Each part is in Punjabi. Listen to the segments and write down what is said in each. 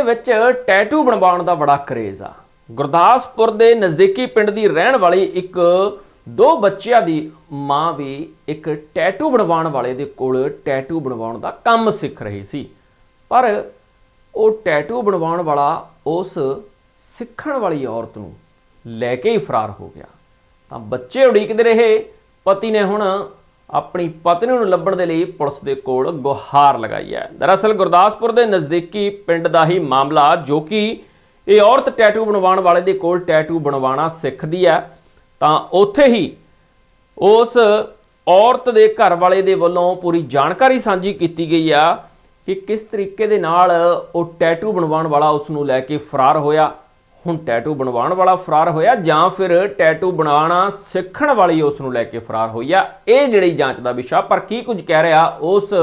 ਦੇ ਵਿੱਚ ਟੈਟੂ ਬਣਵਾਉਣ ਦਾ ਬੜਾ ਕਰੇਜ਼ ਆ। ਗੁਰਦਾਸਪੁਰ ਦੇ ਨਜ਼ਦੀਕੀ ਪਿੰਡ ਦੀ ਰਹਿਣ ਵਾਲੀ ਇੱਕ ਦੋ ਬੱਚਿਆਂ ਦੀ ਮਾਂ ਵੀ ਇੱਕ ਟੈਟੂ ਬਣਵਾਉਣ ਵਾਲੇ ਦੇ ਕੋਲ ਟੈਟੂ ਬਣਵਾਉਣ ਦਾ ਕੰਮ ਸਿੱਖ ਰਹੀ ਸੀ। ਪਰ ਉਹ ਟੈਟੂ ਬਣਵਾਉਣ ਵਾਲਾ ਉਸ ਸਿੱਖਣ ਵਾਲੀ ਔਰਤ ਨੂੰ ਲੈ ਕੇ ਹੀ ਫਰਾਰ ਹੋ ਗਿਆ। ਤਾਂ ਬੱਚੇ ਉਡੀਕਦੇ ਰਹੇ, ਪਤੀ ਨੇ ਹੁਣ ਆਪਣੀ ਪਤਨੀ ਨੂੰ ਲੱਭਣ ਦੇ ਲਈ ਪੁਲਿਸ ਦੇ ਕੋਲ ਗੁਹਾਰ ਲਗਾਈ ਹੈ। ਦਰਅਸਲ ਗੁਰਦਾਸਪੁਰ ਦੇ ਨਜ਼ਦੀਕੀ ਪਿੰਡ ਦਾ ਹੀ ਮਾਮਲਾ, ਜੋ ਕਿ ਇਹ ਔਰਤ ਟੈਟੂ ਬਣਵਾਉਣ ਵਾਲੇ ਦੇ ਕੋਲ ਟੈਟੂ ਬਣਵਾਉਣਾ ਸਿੱਖਦੀ ਹੈ, ਤਾਂ ਉੱਥੇ ਹੀ ਉਸ ਔਰਤ ਦੇ ਘਰ ਵਾਲੇ ਦੇ ਵੱਲੋਂ ਪੂਰੀ ਜਾਣਕਾਰੀ ਸਾਂਝੀ ਕੀਤੀ ਗਈ ਆ ਕਿ ਕਿਸ ਤਰੀਕੇ ਦੇ ਨਾਲ ਉਹ ਟੈਟੂ ਬਣਵਾਉਣ ਵਾਲਾ ਉਸ ਨੂੰ ਲੈ ਕੇ ਫਰਾਰ ਹੋਇਆ। ਹੁਣ ਟੈਟੂ ਬਣਵਾਉਣ ਵਾਲਾ ਫਰਾਰ ਹੋਇਆ ਜਾਂ ਫਿਰ ਟੈਟੂ ਬਣਾਉਣਾ ਸਿੱਖਣ ਵਾਲੀ ਉਸ ਨੂੰ ਲੈ ਕੇ ਫਰਾਰ ਹੋਈ ਆ। ਇਹ ਜਿਹੜੀ ਜਾਂਚ ਦਾ ਵਿਸ਼ਾ, ਪਰ ਕੀ ਕੁਝ ਕਹਿ ਰਿਹਾ, ਉਸ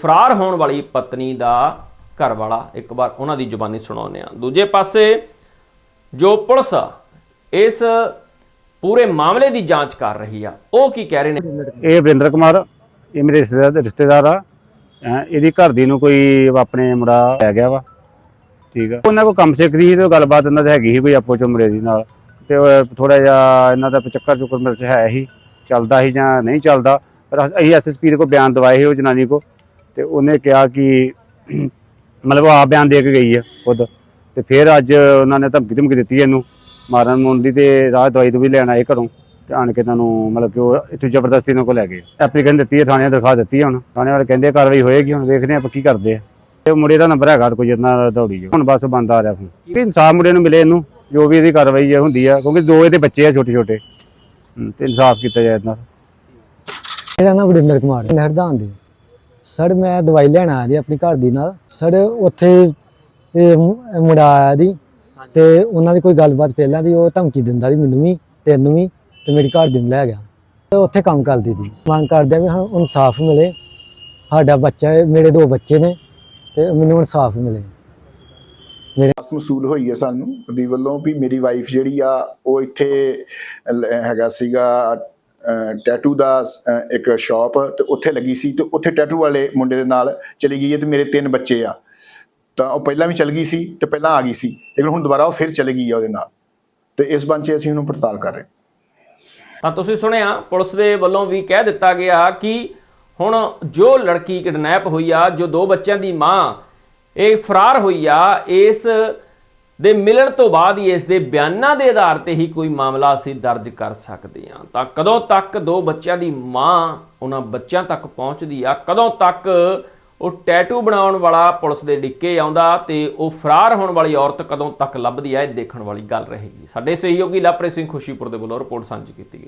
ਫਰਾਰ ਹੋਣ ਵਾਲੀ ਪਤਨੀ ਦਾ ਘਰ ਵਾਲਾ ਇੱਕ ਵਾਰ ਉਹਨਾਂ ਦੀ ਜ਼ੁਬਾਨੀ ਸੁਣਾਉਂਦੇ ਆ ਦੂਜੇ ਪਾਸੇ, ਜੋ ਪੁਲਿਸ ਇਸ ਪੂਰੇ ਮਾਮਲੇ ਦੀ ਜਾਂਚ ਕਰ ਰਹੀ ਆ, ਉਹ ਕੀ ਕਹਿ ਰਹੇ ਨੇ? ਇਹ ਵਰਿੰਦਰ ਕੁਮਾਰ, ਇਹ ਮੇਰੇ ਰਿਸ਼ਤੇਦਾਰ ਆ। ਇਹਦੀ ਘਰ ਦੀ ਨੂੰ ਕੋਈ ਆਪਣੇ ਮੁੰਡਾ ਲੈ ਗਿਆ ਵਾ। ਠੀਕ ਆ। ਉਹਨਾਂ ਕੋ ਕੰਮ ਸਿੱਖਦੀ ਸੀ ਤੇ ਉਹ ਗੱਲਬਾਤ ਇਹਨਾਂ ਦੀ ਹੈਗੀ ਸੀ ਕੋਈ ਆਪੋ ਚ ਦੀ ਨਾਲ। ਤੇ ਥੋੜਾ ਜਿਹਾ ਇਹਨਾਂ ਦਾ ਚੱਕਰ ਚੁੱਕਰ ਮੇਰੇ ਚ ਹੈ ਹੀ, ਚੱਲਦਾ ਸੀ ਜਾਂ ਨਹੀਂ ਚੱਲਦਾ। ਪਰ ਅਸੀਂ ਐਸਐਸਪੀ ਦੇ ਕੋ ਬਿਆਨ ਦਵਾਏ ਸੀ ਉਹ ਜਨਾਨੀ ਕੋ ਤੇ ਉਹਨੇ ਕਿਹਾ ਕਿ ਮਤਲਬ ਆ ਬਿਆਨ ਦੇ ਕੇ ਗਈ ਹੈ ਖੁਦ। ਤੇ ਫਿਰ ਅੱਜ ਉਹਨਾਂ ਨੇ ਧਮਕੀ ਧਮਕੀ ਦਿੱਤੀ ਇਹਨੂੰ, ਮਾਰਨ ਮੁਰਨ ਦੀ ਤੇ ਰਾਹ ਦਵਾਈ ਤੋਂ ਵੀ ਲੈਣ ਆਏ ਘਰੋਂ। ਤੇ ਆਣ ਕੇ ਤੁਹਾਨੂੰ ਮਤਲਬ ਕਿ ਉਹ ਇੱਥੋਂ ਜ਼ਬਰਦਸਤੀ ਨਾਲ ਕੋ ਲੈ ਗਏ। ਐਪਲੀਕੇਸ਼ਨ ਦਿੱਤੀ ਹੈ ਥਾਣੇ ਦਿਖਾ ਦਿੱਤੀ ਹੁਣ। ਥਾਣੇ ਵਾਲੇ ਕਹਿੰਦੇ ਕਾਰਵਾਈ ਹੋਏਗੀ, ਹੁਣ ਵੇਖਦੇ ਆਪਾਂ ਕੀ ਕਰਦੇ ਆ। ਤੇ ਉਹ ਮੁੰਡੇ ਦਾ ਨੰਬਰ ਹੈਗਾ ਕੋਈ ਜਿੰਨਾ ਦੌੜੀ ਜੋ। ਹੁਣ ਬਸ ਬੰਦ ਆ ਰਿਹਾ ਫੋਨ। ਕਿ ਇਨਸਾਫ ਮੁੰਡੇ ਨੂੰ ਮਿਲੇ ਇਹਨੂੰ, ਜੋ ਵੀ ਇਹਦੀ ਕਾਰਵਾਈ ਹੈ ਹੁੰਦੀ ਆ, ਕਿਉਂਕਿ ਦੋ ਇਹਦੇ ਬੱਚੇ ਆ ਛੋਟੇ ਛੋਟੇ। ਤੇ ਇਨਸਾਫ ਕੀਤਾ ਜਾਏ ਇਹਨਾਂ ਮੇਰਾ ਨਾਮ ਵਰਿੰਦਰ ਕੁਮਾਰ ਨਹਿਰਦਾਨ ਦੀ। ਸਰ, ਮੈਂ ਦਵਾਈ ਲੈਣ ਆਇਆ ਜੀ ਆਪਣੀ ਘਰ ਦੀ ਨਾਲ। ਸਰ, ਉੱਥੇ ਇਹ ਮੁੰਡਾ ਆਇਆ ਦੀ ਤੇ ਉਹਨਾਂ ਦੀ ਕੋਈ ਗੱਲਬਾਤ ਪਹਿਲਾਂ ਦੀ, ਉਹ ਧਮਕੀ ਦਿੰਦਾ ਸੀ ਮੈਨੂੰ ਵੀ, ਤੈਨੂੰ ਵੀ, ਤੇ ਮੇਰੀ ਘਰ ਦੀ ਨੂੰ ਲੈ ਗਿਆ। ਤੇ ਉੱਥੇ ਕੰਮ ਕਰਦੀ ਸੀ। ਮੰਗ ਕਰਦੇ ਵੀ ਸਾਨੂੰ ਇਨਸਾਫ ਮਿਲੇ। ਸਾਡਾ ਬੱਚਾ ਮੇਰੇ ਦੋ ਬੱਚੇ ਨੇ। ਤੇ ਮੈਨੂੰ ਇਨਸਾਫ ਮਿਲੇ। ਆਸ ਮਸੂਲ ਹੋਈ ਹੈ ਸਾਨੂੰ ਦੀ ਵੱਲੋਂ ਵੀ ਮੇਰੀ ਵਾਈਫ ਜਿਹੜੀ ਆ ਉਹ ਇੱਥੇ ਹੈਗਾ ਸੀਗਾ ਟੈਟੂ ਦਾ ਇੱਕ ਸ਼ਾਪ ਤੇ ਉੱਥੇ ਲੱਗੀ ਸੀ ਤੇ ਉੱਥੇ ਟੈਟੂ ਵਾਲੇ ਮੁੰਡੇ ਦੇ ਨਾਲ ਚਲੀ ਗਈ ਹੈ ਤੇ ਮੇਰੇ ਤਿੰਨ ਬੱਚੇ ਆ। ਤਾਂ ਉਹ ਪਹਿਲਾਂ ਵੀ ਚਲ ਗਈ ਸੀ ਤੇ ਪਹਿਲਾਂ ਆ ਗਈ ਸੀ ਲੇਕਿਨ ਹੁਣ ਦੁਬਾਰਾ ਉਹ ਫਿਰ ਚਲੀ ਗਈ ਆ ਉਹਦੇ ਨਾਲ। ਤੇ ਇਸ ਬੰਚੇ ਅਸੀਂ ਉਹਨੂੰ ਪੜਤਾਲ ਕਰ ਰਹੇ ਹਾਂ। ਤਾਂ ਤੁਸੀਂ ਸੁਣਿਆ ਪੁਲਿਸ ਦੇ ਵੱਲੋਂ ਵੀ ਕਹਿ ਦਿੱਤਾ ਗਿਆ ਕਿ ਹੁਣ ਜੋ ਲੜਕੀ ਕਿਡਨੈਪ ਹੋਈ ਆ, ਜੋ ਦੋ ਬੱਚਿਆਂ ਦੀ ਮਾਂ, ਇਹ ਫਰਾਰ ਹੋਈ ਆ, ਇਸ ਦੇ ਮਿਲਣ ਤੋਂ ਬਾਅਦ ਹੀ ਇਸ ਦੇ ਬਿਆਨਾਂ ਦੇ ਆਧਾਰ ਤੇ ਹੀ ਕੋਈ ਮਾਮਲਾ ਅਸੀਂ ਦਰਜ ਕਰ ਸਕਦੇ ਹਾਂ। ਤਾਂ ਕਦੋਂ ਤੱਕ ਦੋ ਬੱਚਿਆਂ ਦੀ ਮਾਂ ਉਹਨਾਂ ਬੱਚਿਆਂ ਤੱਕ ਪਹੁੰਚਦੀ ਆ, ਕਦੋਂ ਤੱਕ ਉਹ ਟੈਟੂ ਬਣਾਉਣ ਵਾਲਾ ਪੁਲਿਸ ਦੇ ਡਿੱਕੇ ਆਉਂਦਾ ਤੇ ਉਹ ਫਰਾਰ ਹੋਣ ਵਾਲੀ ਔਰਤ ਕਦੋਂ ਤੱਕ ਲੱਭਦੀ ਆ, ਇਹ ਦੇਖਣ ਵਾਲੀ ਗੱਲ ਰਹੇਗੀ। ਸਾਡੇ ਸਹਿਯੋਗੀ ਲਵਪ੍ਰੀਤ ਸਿੰਘ ਖੁਸ਼ੀਪੁਰ ਦੇ ਵੱਲੋਂ ਰਿਪੋਰਟ ਸਾਂਝੀ ਕੀਤੀ ਗਈ।